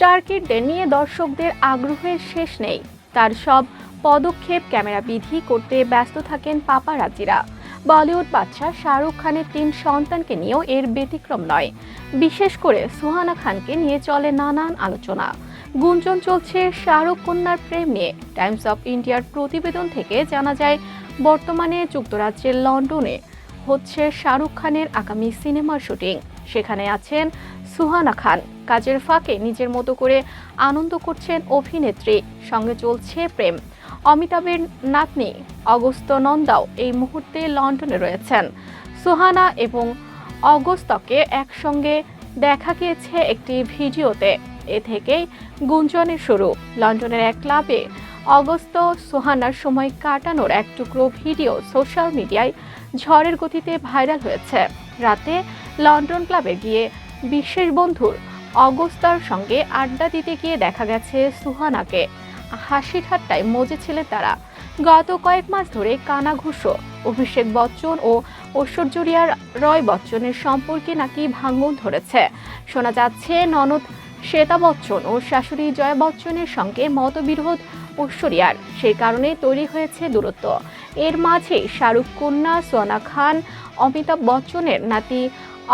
স্টারকিডদের নিয়ে দর্শকদের আগ্রহের শেষ নেই। তার সব পদক্ষেপ ক্যামেরা বিধি করতে ব্যস্ত থাকেন পাপারাজিরা। বলিউড বাদশা শাহরুখ খানের তিন সন্তানকে নিয়েও এর ব্যতিক্রম নয়। বিশেষ করে সুহানা খানকে নিয়ে চলে নানান আলোচনা। গুঞ্জন চলছে শাহরুখ কন্যার প্রেম নিয়ে। টাইমস অফ ইন্ডিয়ার প্রতিবেদন থেকে জানা যায়, বর্তমানে যুক্তরাজ্যের লন্ডনে হচ্ছে শাহরুখ খানের আগামী সিনেমার শুটিং। সেখানে আছেন সুহানা খান। কাজের ফাঁকে নিজের মতো করে আনন্দ করছেন অভিনেত্রী। সঙ্গে চলছে প্রেম। অমিতাভের নাতনি অগস্ত নন্দাও এই মুহূর্তে লন্ডনে রয়েছেন। সুহানা এবং অগস্তকে একসঙ্গে দেখা গিয়েছে একটি ভিডিওতে। এ থেকেই গুঞ্জনের শুরু। লন্ডনের এক ক্লাবে অগস্ত সোহানার সময় কাটানোর এক টুকরো ভিডিও সোশ্যাল মিডিয়ায় ঝড়ের গতিতে ভাইরাল হয়েছে। রাতে লন্ডন ক্লাবে গিয়ে বিশেষ বন্ধুর অগস্তার সঙ্গে আড্ডা দিতে গিয়ে দেখা গেছে সুহানাকে। হাসি ঠাট্টায় মজেছিলেন তারা। গত কয়েক মাস ধরে কানা কানাঘুষো অভিষেক বচ্চন ও ঐশ্বর্যরিয়া রয় বচ্চনের সম্পর্কে নাকি ভাঙন ধরেছে। শোনা যাচ্ছে, ননদ শ্বেতা বচ্চন ও শাশুড়ি জয়া বচ্চনের সঙ্গে মতবিরোধ ঐশ্বরিয়ার সেই কারণে তৈরি হয়েছে দূরত্ব। এর মাঝে শাহরুখ কন্যা, সোনা খান, অমিতাভ বচ্চনের নাতি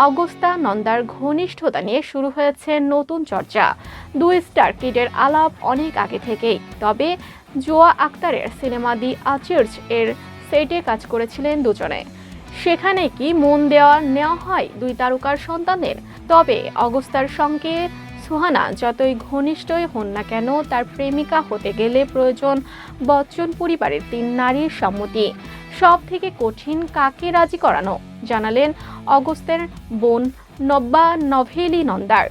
অগস্তা নন্দার ঘনিষ্ঠতা নিয়ে শুরু হয়েছে নতুন চর্চা। দুই স্টার কিডের আলাপ অনেক আগে থেকেই। তবে জোয়া আক্তারের সিনেমা দি আচার্চ এর সেটে কাজ করেছিলেন দুজনে। সেখানে কি মন দেওয়া নেওয়া হয় দুই তারকার সন্তানের তবে অগস্তার সঙ্গে সুহানা যতই ঘনিষ্ঠই হন না কেন, তার প্রেমিকা হতে গেলে প্রয়োজন বচ্চন পরিবারের তিন নারীর সম্মতি। সব থেকে কঠিন কাকে রাজি করানো? জানালেন অগস্তের বোন নব্বা নভেলি নন্দার।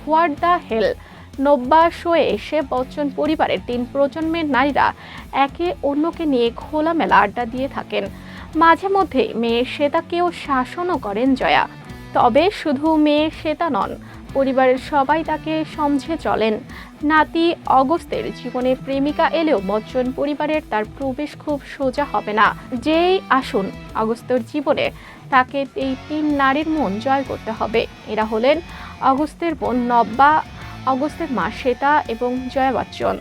হোয়াট দ্য হেল নব্বা শোয়ে এসে বচ্চন পরিবারের তিন প্রজন্মের নারীরা একে অন্যকে নিয়ে খোলামেলা আড্ডা দিয়ে থাকেন। মাঝে মধ্যে মেয়ে শ্বেতাকেও শাসনও করেন জয়া। তবে শুধু মেয়ে শ্বেতা নন পরিবারের সবাই তাকে সমঝে চলেন। নাতি অগস্তের জীবনে প্রেমিকা এলেও বচ্চন পরিবারের তার প্রবেশ খুব সোজা হবে না। যেই আসুন অগস্তর জীবনে তাকে এই তিন নারীর মন জয় করতে হবে। এরা হলেন অগস্তের বোন নব্বা অগস্তের মা শ্বেতা এবং জয়া বচ্চন।